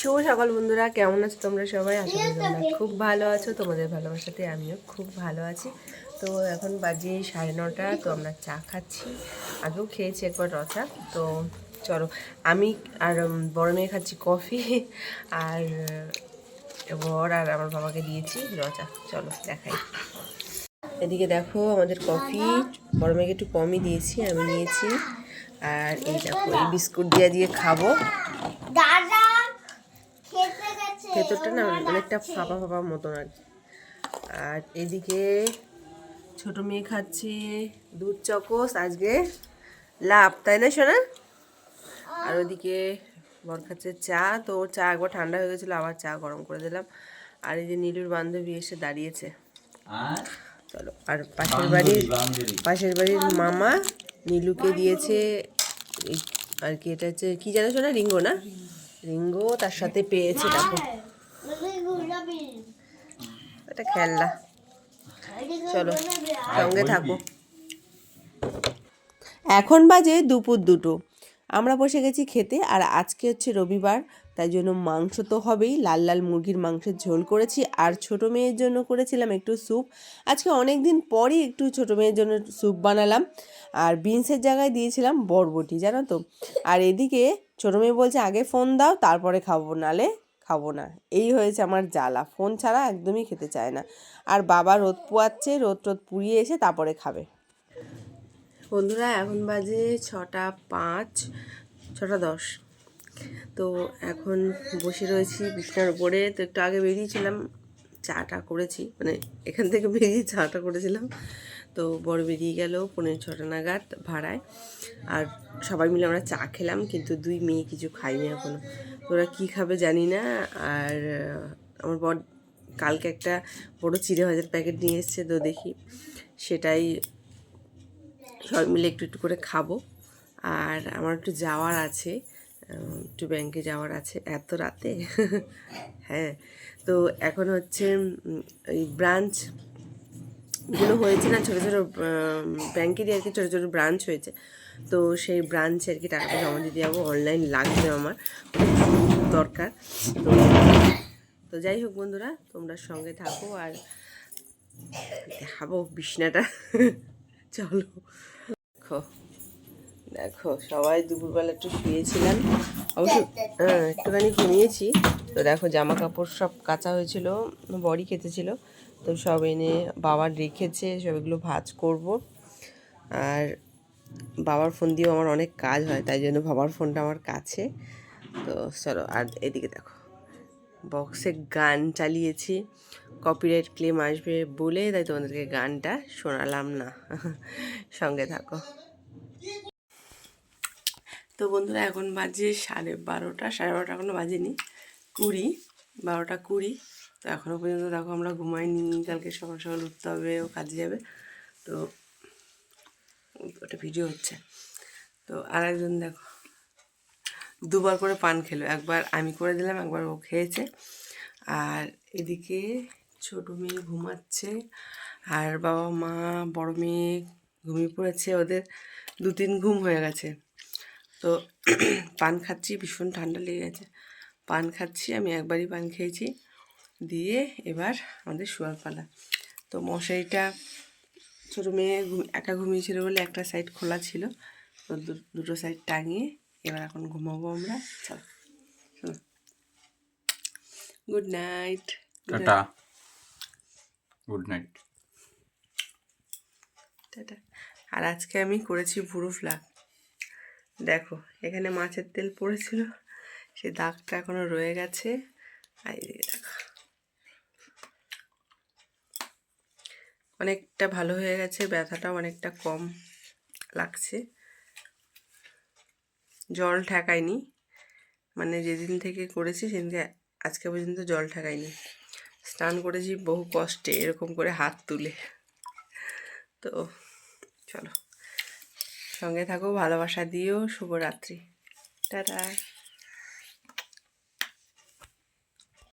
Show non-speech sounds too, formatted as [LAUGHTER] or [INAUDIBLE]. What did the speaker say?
শুভ সকাল বন্ধুরা কেমন আছো তোমরা সবাই? আশা করি তোমরা খুব ভালো আছো তোমাদের ভালোবাসাতে আমিও খুব ভালো আছি। তো এখন বাজে সাড়ে নটা তো আমরা চা খাচ্ছি। আগেও খেয়েছি একবার রচা তো চলো আমি আর বড় মেয়ে খাচ্ছি কফি আর বর আর আমার বাবাকে দিয়েছি রচা চলো দেখাই। এদিকে দেখো আমাদের কফি বড় মেয়েকে একটু কমই দিয়েছি আমি নিয়েছি। আর এই দেখো এই বিস্কুট দিয়ে দিয়ে খাব। ভেতরটা না অনেকটা ফাঁপা ফাঁপা মতন আর কি। আর এদিকে ছোট মেয়ে খাচ্ছে দুধ চকোস আজকে লাভ তাই না শোনা আর ওদিকে বর খাচ্ছে চা তো ওর চা একবার ঠান্ডা হয়ে গেছিল আবার চা গরম করে দিলাম। আর এই যে নীলুর বান্ধবী এসে দাঁড়িয়েছে। আর? চলো আর পাশের বাড়ির পাশের বাড়ির মামা নীলুকে দিয়েছে এই আর কি এটা হচ্ছে কি জানো শোনা রিঙ্গো না? রিঙ্গো তার সাথে পেয়েছে দেখো। মানে এটা খেলনা। চলো সঙ্গে থাকো। এখন বাজে দুপুর দুটো। আমরা বসে গেছি খেতে আর আজকে হচ্ছে রবিবার, তাই জন্য মাংস তো হবেই। লাল লাল মুরগির মাংসের ঝোল করেছি আর ছোট মেয়ের জন্য করেছিলাম একটু স্যুপ। আজকে অনেক দিন পরই একটু ছোট মেয়ের জন্য স্যুপ বানালাম আর বিনসের জায়গায় দিয়েছিলাম বরবটি, জানো তো। আর এদিকে ছোট মেয়ে বলছে, আগে ফোন দাও, তারপরে খাব, নালে খাব না। এই হয়েছে আমার জ্বালা। ফোন ছাড়া একদমই খেতে চায় না। আর বাবা রোদ পোয়াচ্ছে, রোদ টোদ পুড়িয়ে এসে তারপরে খাবে। বন্ধুরা, এখন বাজে ছটা পাঁচ, ছটা দশ। তো এখন বসে রয়েছি বিছানার উপরে। তো একটু আগে বেরিয়েছিলাম, চাটা করেছি মানে এখান থেকে বেরিয়ে চাটা করেছিলাম। তো বড় বেরিয়ে গেল পনেরো ছটা নাগাদ ভাড়ায়। আর সবাই মিলে আমরা চা খেলাম, কিন্তু দুই মেয়ে কিছু খাইনি এখনও তো ওরা কী খাবে জানি না। আর আমার বর কালকে একটা বড় চিড়ে ভাজার প্যাকেট নিয়ে এসছে, তো দেখি সেটাই সবাই মিলে একটু একটু করে খাব। আর আমার একটু যাওয়ার আছে একটু ব্যাংকে যাওয়ার আছে। এত রাতে? [LAUGHS] হ্যাঁ। তো এখন হচ্ছে ওই ব্রাঞ্চগুলো হয়েছে না, ছোটো ছোটো ব্যাংকেরই আর কি ছোটো ছোটো ব্রাঞ্চ হয়েছে। তো সেই ব্রাঞ্চে আর কি টাকাটা জমা দিতে যাব অনলাইন লাগবে আমার। দরকার। তো তো যাই হোক বন্ধুরা, তোমরা সঙ্গে থাকো আর দেখাবো বিছনাটা। [LAUGHS] চলো। দেখো দেখো সবাই দুপুরবেলা একটু শুয়েছিলাম। অবশ্য হ্যাঁ একটুখানি ঘুমিয়েছি। তো দেখো জামা কাপড় সব কাঁচা হয়েছিল বড়ি খেতেছিল তো সব এনে বাবার রেখেছে সব এগুলো ভাজ করব। আর বাবার ফোন দিয়েও আমার অনেক কাজ হয় তাই জন্য বাবার ফোনটা আমার কাছে। তো চলো আর এদিকে দেখো। বক্সে গান চালিয়েছি। কপিরাইট ক্লেম আসবে বলে, তাই তোমাদেরকে গানটা শোনালাম না। সঙ্গে থাকো। তো বন্ধুরা, এখন বাজে সাড়ে বারোটা সাড়ে বারোটা এখনও বাজেনি, কুড়ি, বারোটা কুড়ি। তো এখনও পর্যন্ত দেখো আমরা ঘুমাইনি, কালকে সকাল সকাল উঠতে হবে, ও কাজে যাবে। তো ওটা ভিডিও হচ্ছে। তো আর একজন দেখো। দুবার করে পান খেলো। একবার আমি করে দিলাম, একবার ও খেয়েছে। আর এদিকে ছোট মেয়ে ঘুমাচ্ছে, আর বাবা মা, বড় মেয়ে ঘুমিয়ে পড়েছে, ওদের দু তিন ঘুম হয়ে গেছে। তো [CLEARS THROAT] পান খাচ্ছি, ভীষণ ঠান্ডা লেগে গেছে। পান খাচ্ছি, আমি একবারই পান খেয়েছি। দিয়ে এবার আমাদের শোয়ার পালা। তো মশারিটা ছোটো মেয়ে একা ঘুমিয়েছিল বলে একটা সাইড খোলা ছিল, তো দুটো সাইড টাঙিয়ে এবার এখন ঘুমাবো আমরা। চল good night tata. Good night tata. আর আজকে আমি করেছি ভুরু ফ্লাগ দেখো এখানে মাছের তেল পড়েছিল সেই দাগটা এখনও রয়ে গেছে। আর এদিকে দেখো। অনেকটা ভালো হয়ে গেছে ব্যথাটাও অনেকটা কম লাগছে। জল ঠেকায়নি। মানে যেদিন থেকে করেছি সেদিনকে আজকে পর্যন্ত জল ঠেকায়নি। স্নান করেছি বহু কষ্টে এরকম করে হাত তুলে। তো চলো। সঙ্গে থাকো, ভালোবাসা দিও, শুভরাত্রি। টাটা।